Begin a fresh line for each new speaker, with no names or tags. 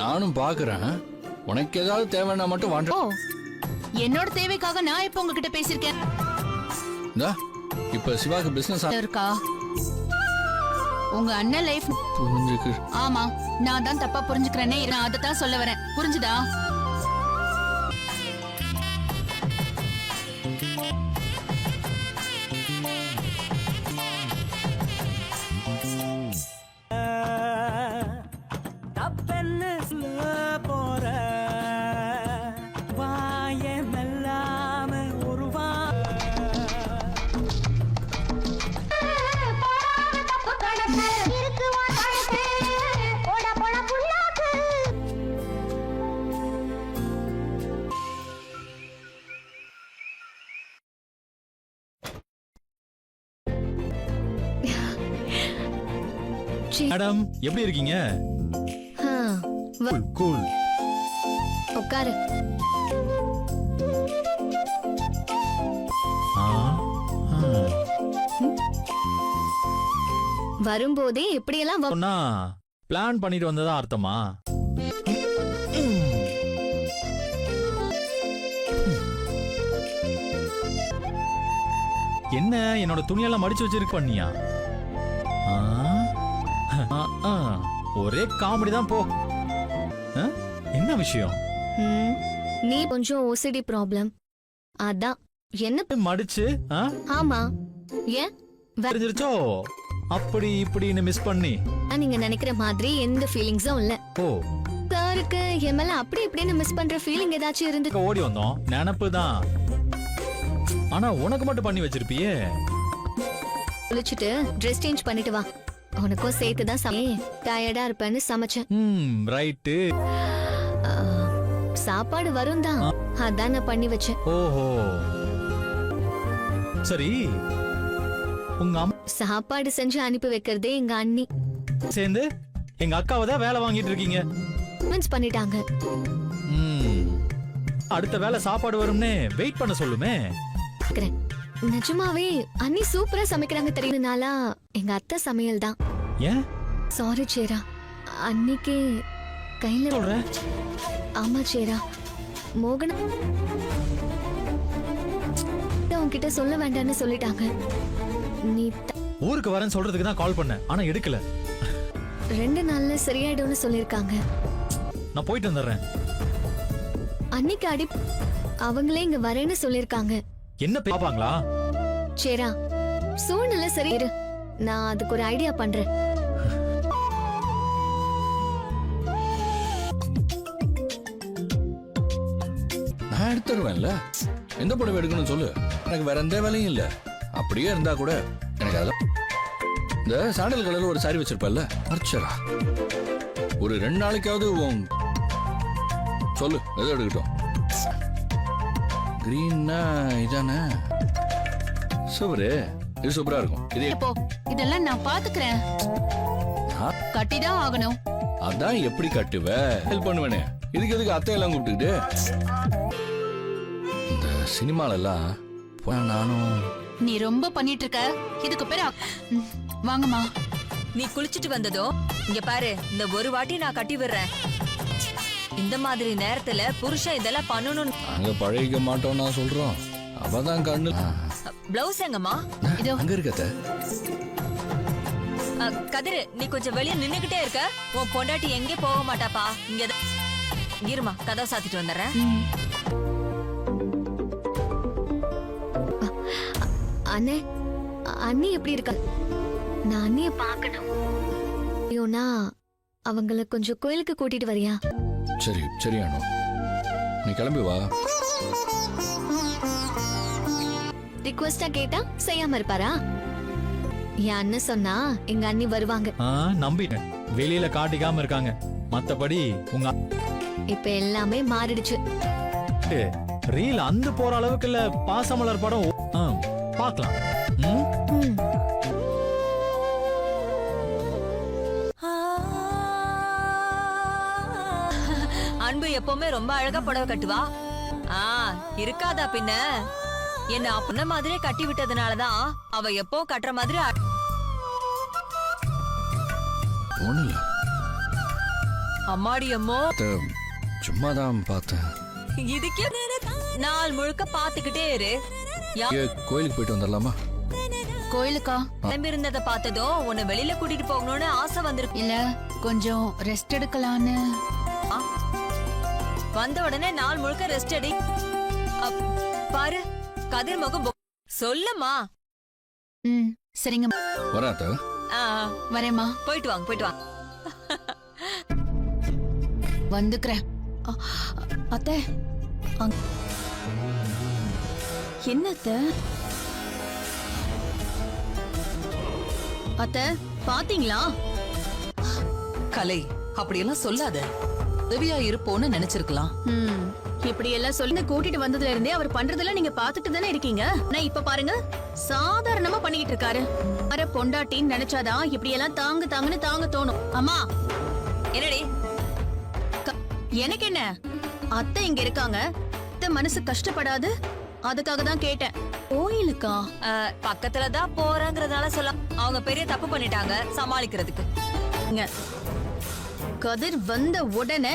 நானும் பாக்குறேன். உனக்கு ஏதாவது தேவைன்னா மட்டும் வாண்ட
ஓ என்னோட தேவைக்காக நான் இப்ப உங்ககிட்ட பேசியிருக்கேன்?
இந்தா இப்ப சிவாக்கு பிசினஸ்
இருக்கா? உங்க அண்ணன் லைஃப்
புரிஞ்சுக்கு.
ஆமா நான் தான் தப்பா புரிஞ்சுக்கிறேனே நான் அதை தான் சொல்ல வரேன். புரிஞ்சுதா?
மேடம் எப்படி இருக்கீங்க?
ஆ, வா,
கூல் கூல்
உட்காரு.
ஆ ஆ.
வரும்போதே எப்படியெல்லாம் வ-
சொன்னா பிளான் பண்ணிட்டு வந்ததா அர்த்தமா? என்ன என்னோட துணியெல்லாம் மடிச்சு வச்சிருக்க பண்ணியா? ஆ? ஒரே காமெடி தான் போ? என்ன விஷயம்?
நீ கொஞ்சம் ஓசிடி ப்ராப்ளம் அதான் என்ன
மடிச்சு?
ஆமா ஏன்?
தெரிஞ்சிருச்சோ? அப்படி இப்படின்னு மிஸ் பண்ணி.
நீங்க நினைக்கிற மாதிரி எந்த ஃபீலிங்ஸும் இல்ல.
ஓ.
சாருக்கு என் மேல அப்படி இப்படின்னு மிஸ் பண்ற ஃபீலிங் ஏதாச்சும் இருந்து
ஓடி வந்தோம். நினப்பு தான். ஆனா உனக்கு மட்டும் பண்ணி வச்சிருப்பியே.
குளிச்சுட்டு ட்ரெஸ் சேஞ்ச் பண்ணிட்டு வா. உனக்கும் சேர்த்து தான் டயர்டா இருப்பேன்னு சமைச்சேன்.
ம் ரைட்டு
ஆ, சாப்பாடு வரும் தான் அதான் நான் பண்ணி வச்சேன்.
ஓஹோ. சரி. உங்க அம்மா
சாப்பாடு செஞ்சு அனுப்பி வைக்கிறதே எங்க அண்ணி.
சேர்ந்து எங்க அக்காவை தான் வேலை வாங்கிட்டு இருக்கீங்க.
மீன்ஸ் பண்ணிட்டாங்க.
ம். அடுத்த வேலை சாப்பாடு வரும்னே வெயிட் பண்ண சொல்லுமே.
கேக்குறேன். நிஜமாவே அண்ணி சூப்பரா சமைக்கிறாங்க தெரியுதுனாலா எங்க அத்தை சமையல் தான்
ஏன்?
சாரி சேரா. அன்னிக்கு கையில
சொல்ற?
ஆமா சேரா. மோகன உன்கிட்ட சொல்ல வேண்டாம்னு சொல்லிட்டாங்க. நீ
ஊருக்கு வரேன்னு சொல்றதுக்கு தான் கால் பண்ணேன். ஆனா எடுக்கல.
ரெண்டு நாள்ல சரியாயிடும்னு சொல்லிருக்காங்க
நான் போயிட்டு வந்துடுறேன்.
அன்னிக்கு அடி அவங்களே இங்க வரேன்னு சொல்லிருக்காங்க
என்ன பாப்பாங்களா?
சேரா சூழ்நிலை சரி நான் அதுக்கு ஒரு ஐடியா பண்றேன்.
நான் எடுத்துருவேன்ல. எந்த புடவை எடுக்கணும்னு சொல்லு. எனக்கு வேற எந்த வேலையும் இல்ல. அப்படியே இருந்தா கூட எனக்கு அதெல்லாம் இந்த சாண்டல் கலர்ல ஒரு சாரி வச்சிருப்பல்ல அர்ச்சரா. ஒரு ரெண்டு நாளைக்காவது சொல்லு எதோ எடுக்கட்டும்? கிரீன்னா இதானே? சூப்பரு. இது சூப்பரா இருக்கும். இது
இப்போ இதெல்லாம் நான் பாத்துக்கிறேன்.
ஆ,
கட்டிதான் ஆகணும்.
அதான் எப்படி கட்டுவ? ஹெல்ப் பண்ணுவேனே. இதுக்கு எதுக்கு அத்தையெல்லாம் கூப்பிட்டுக்கிட்டு? இந்த சினிமால எல்லாம் போனா நானும்
நீ ரொம்ப பண்ணிட்டு இருக்க இதுக்கு பேரு அக்- ம், வாங்கம்மா.
நீ குளிச்சிட்டு வந்ததும் இங்க பாரு இந்த ஒரு வாட்டி நான் கட்டி விடுறேன். இந்த மாதிரி நேரத்துல புருஷன் இதெல்லாம் பண்ணணும்
நாங்க பழகிக்க மாட்டோம் நான் சொல்றோம். அவதான் கண்ணு ஆ,
பிளவுஸ் எங்கம்மா?
இதோ.
அங்க இருக்கத்த
அ, கதிரு நீ கொஞ்சம் வெளிய நின்னுகிட்டே இருக்க. உன் பொண்டாட்டி எங்கே போக மாட்டாப்பா? இங்க தான். இருமா கதவை சாத்திட்டு வந்துடுறேன்.
அண்ணே அண்ணி எப்படி இருக்கா? நான் அண்ணிய பார்க்கணும். ஐயோனா அவங்கள கொஞ்சம் கோயிலுக்கு கூட்டிட்டு வரியா?
சரி சரி அனு. நீ கிளம்பி வா.
ரிக்வெஸ்டா கேட்டா செய்யாம இருப்பாரா? என் அண்ணன் சொன்னா எங்க அண்ணி வருவாங்க.
ஆ நம்பிட்டேன். வெளியில காட்டிக்காம இருக்காங்க. மத்தபடி உங்க
இப்ப எல்லாமே மாறிடுச்சு.
ரீல் அந்த போற அளவுக்கு இல்ல பாசமலர் படம் ஓ- ஆ, பார்க்கலாம் ம்?
ம்.
அன்பு எப்பவுமே ரொம்ப அழகா புடவை கட்டுவா? ஆ இருக்காதா பின்ன? என்ன அப்பன மாதிரியே கட்டி விட்டதுனாலதான் அவ எப்போ கட்டுற மாதிரி அம்மாடி அம்மோ.
அத்தை, சும்மா தான் பார்த்தேன்.
இதுக்கே நாள் முழுக்க பாத்துக்கிட்டே இரு.
கோயிலுக்கு போயிட்டு வந்துடலாமா?
கோயிலுக்கா?
கிளம்பி இருந்ததை பார்த்ததும் உன்னை வெளியில கூட்டிட்டு போகணும்னு ஆசை வந்திருக்கு.
இல்ல கொஞ்சம் ரெஸ்ட் எடுக்கலான்னு.
வந்த உடனே நாள் முழுக்க ரெஸ்ட் அடி அப், பாரு. கதிர் முகம் பொ- சொல்லுமா
ம் சரிங்க.
ஆ,
வரேம்மா.
போயிட்டு வாங்க போயிட்டு வாங்க.
வந்துக்கிறேன்.
அத்தை என்ன அத்தை அத்தை பாத்தீங்களா?
கலை அப்படியெல்லாம் சொல்லாத. உதவியா இருப்போம்னு நினைச்சிருக்கலாம்.
ம். இப்படி எல்லாம் சொல்லி கூட்டிட்டு வந்ததுல இருந்தே அவர் பண்றதெல்லாம் நீங்க பாத்துட்டு தானே இருக்கீங்க? நான் இப்ப பாருங்க சாதாரணமா பண்ணிக்கிட்டு இருக்காரு. அரை பொண்டாட்டின்னு நினைச்சாதான் இப்படி எல்லாம் தாங்கு தாங்குன்னு தாங்க தோணும். அம்மா
என்னடி?
எனக்கு என்ன? அத்தை இங்க இருக்காங்க. அத்தை மனசு கஷ்டப்படாது. அதுக்காக தான் கேட்டேன். கோயிலுக்கா?
பக்கத்துல தான் போறேங்கிறதுனால சொல்ல அவங்க பெரிய தப்பு பண்ணிட்டாங்க சமாளிக்கிறதுக்கு.
கதிர் வந்த உடனே